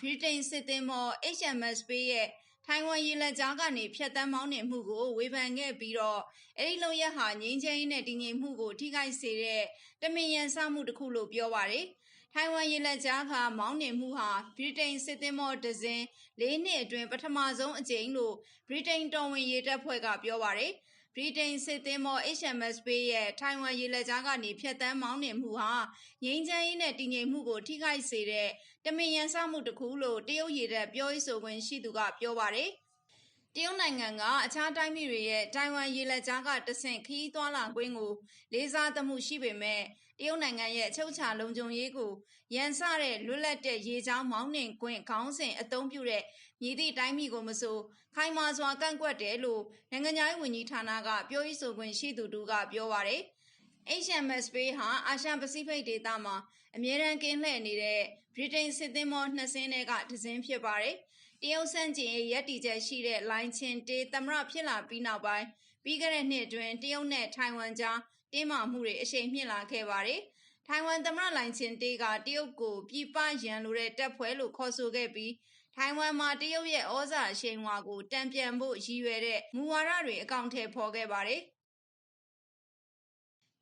ဗြိတိန်စစ်သင်္ဘော HMS ပေးရဲ့ထိုင်ဝမ်ရေလက်ကြားကနေဖျက်ဆီးမောင်းနှင်မှုကိုဝေဖန်ခဲ့ပြီးတော့အဲ့ဒီလုံရက်ဟာငြိမ်းချမ်းရေးနဲ့တည်ငြိမ်မှုကိုထိခိုက်စေတဲ့တမင်ရန်စမှုတစ်ခုလို့ပြောပါတယ်။ထိုင်ဝမ်ရေလက်ကြားကမောင်းနှင်မှုဟာဗြိတိန်စစ်သင်္ဘောဒဇင်၄နှစ်အတွင်းပထမဆုံးအကြိမ်လို့ဗြိတိန်တော်ဝင်ရေတပ်ဖွဲ့ကပြောပါတယ်။ ဗြိတိန်စစ်သင်္ဘော HMS Bay ရဲ့ထိုင်ဝမ်ရေလက်ကြားကနေဖျက်ဆီးမောင်းနှင်မှုဟာငြိမ်းချမ်းရေးနဲ့တည်ငြိမ်မှုကိုထိခိုက်စေတဲ့တမင်ရန်စမှုတစ်ခုလို့တရုတ်ရေတပ်ပြောရေးဆိုခွင့်ရှိသူကပြောပါတယ်။ တရုတ်နိုင်ငံက အခြားတိုင်းပြည်တွေရဲ့ တိုင်ဝမ်ရေလက်ကြားကတဆင့်ခီးသွားလာခွင့်ကို လေးစားသမှုရှိပေမဲ့ တရုတ်နိုင်ငံရဲ့ အချုပ်အခြာလုံခြုံရေးကို ရန်စတဲ့ လွတ်လပ်တဲ့ ရေချောင်းမောင်းနှင်ခွင့် ခေါင်းစဉ်အသုံးပြုတဲ့မြည်သည့်တိုင်းပြည်ကိုမဆို ခိုင်မာစွာ ကန့်ကွက်တယ်လို့ နိုင်ငံခြားရေးဝန်ကြီးဌာနက ပြောရေးဆိုခွင့်ရှိသူတူကပြောပါတယ်။ HMS Bay ဟာ အာရှပစိဖိတ်ဒေသမှာ အမြဲတမ်းကင်းလှည့်နေတဲ့ ဗြိတိန်စစ်သင်္ဘော နှစ်စင်းကတစ်စင်းဖြစ်ပါတယ်။ တရုတ်ဆန့်ကျင်ရေးရည်တည်ချက်ရှိတဲ့လိုင်ချင်တေးသမရဖြစ်လာပြီးနောက်ပိုင်းပြီးခဲ့တဲ့နှစ်အတွင်းတရုတ်နဲ့ထိုင်ဝမ်ကြားတင်းမာမှုတွေအရှိန်မြင့်လာခဲ့ပါတယ်။ထိုင်ဝမ်သမရလိုင်ချင်တေးကတရုတ်ကိုပြည်ပရန်လိုတဲ့တပ်ဖွဲ့လို့ခေါ်ဆိုခဲ့ပြီးထိုင်ဝမ်မှာတရုတ်ရဲ့ဩဇာအရှိန်အဝါကိုတံပြန်ဖို့ရည်ရွယ်တဲ့မူဝါဒတွေအကောင့်ထဲဖော်ခဲ့ပါတယ်။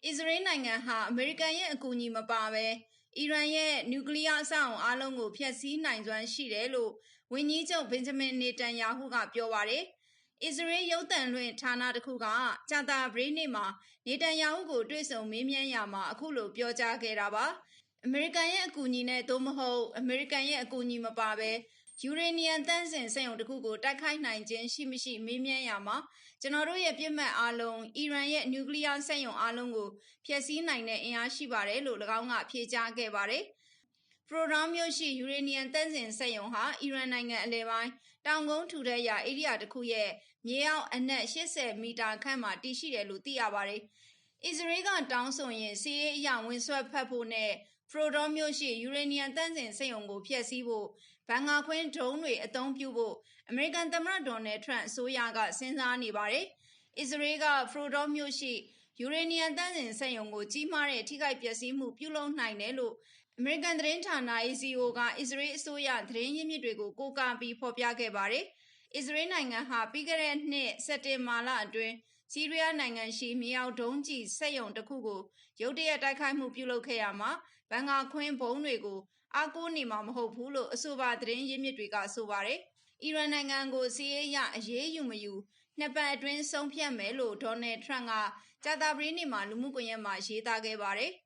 အစ္စရေးနိုင်ငံဟာအမေရိကန်ရဲ့အကူအညီမပါဘဲအီရန်ရဲ့နျူကလ িয়ার အဆောက်အုံအားလုံးကိုဖျက်ဆီးနိုင်စွမ်းရှိတယ်လို့ ဝန်ကြီးချုပ်ဘင်ဂျမင်နေတန်ယာဟုကပြောပါတယ်။အစ္စရေးရုပ်သံလွှင့်ဌာနတစ်ခုကကြာတာပတေးနေ့မှာနေတန်ယာဟုကိုတွေ့ဆုံမေးမြန်းရာမှာအခုလိုပြောကြားခဲ့တာပါ။အမေရိကန်ရဲ့အကူအညီနဲ့သို့မဟုတ်အမေရိကန်ရဲ့အကူအညီမပါဘဲယူရေနီယံတန့်စင်စက်ရုံတစ်ခုကိုတိုက်ခိုက်နိုင်ခြင်းရှိမရှိမေးမြန်းရာမှာကျွန်တော်တို့ရဲ့ပြစ်မှတ်အားလုံးအီရန်ရဲ့နျူကလ িয়ার စက်ရုံအားလုံးကိုဖျက်ဆီးနိုင်တဲ့အင်အားရှိပါတယ်လို့၎င်းကဖြေကြားခဲ့ပါတယ်။ ဖရိုဒေါမြို့ရှိယူရေနီယံတန့်စင်စက်ရုံဟာအီရန်နိုင်ငံအလယ်ပိုင်းတောင်ကုန်းထူထပ်ရာဧရိယာတစ်ခုရဲ့မြေအောက်အနက်80မီတာခန့်မှာတည်ရှိတယ်လို့သိရပါတယ်။အစ္စရေးကတောင်းဆိုရင်စီးရေးအရာဝင်ဆွဲဖက်ဖို့နဲ့ဖရိုဒေါမြို့ရှိယူရေနီယံတန့်စင်စက်ရုံကိုဖျက်ဆီးဖို့ဘန်ငါခွင်းဒုံးတွေအသုံးပြုဖို့အမေရိကန်သမ္မတဒေါ်နယ်ထရန့်အစိုးရကစဉ်းစားနေပါတယ်။အစ္စရေးကဖရိုဒေါမြို့ရှိယူရေနီယံတန့်စင်စက်ရုံကိုကြီးမားတဲ့ထိခိုက်ပျက်စီးမှုပြုလုပ်နိုင်တယ်လို့ အမေရိကန်သတင်းဌာန ACO ကအစ္စရေးအစိုးရသတင်းရင်းမြစ်တွေကိုကိုးကားပြီးဖော်ပြခဲ့ပါတယ်။အစ္စရေးနိုင်ငံဟာပြီးခဲ့တဲ့နှစ်စက်တင်ဘာလအတွင်းဆီးရီးယားနိုင်ငံရှိမြေအောက်ဒုံးကျည်စက်ရုံတစ်ခုကိုရုတ်တရက်တိုက်ခိုက်မှုပြုလုပ်ခဲ့ရမှာဘန်ဂါခွင်းဘုံတွေကိုအားကိုးနေမှာမဟုတ်ဘူးလို့အဆိုပါသတင်းရင်းမြစ်တွေကဆိုပါတယ်။အီရန်နိုင်ငံကိုစီးရေးရအရေးယူမယူနှစ်ပတ်အတွင်းဆုံးဖြတ်မယ်လို့ဒေါ်နယ်ထရန့်ကကြာသပတေးနေ့မှာလူမှုကွန်ရက်မှာရေးသားခဲ့ပါတယ်။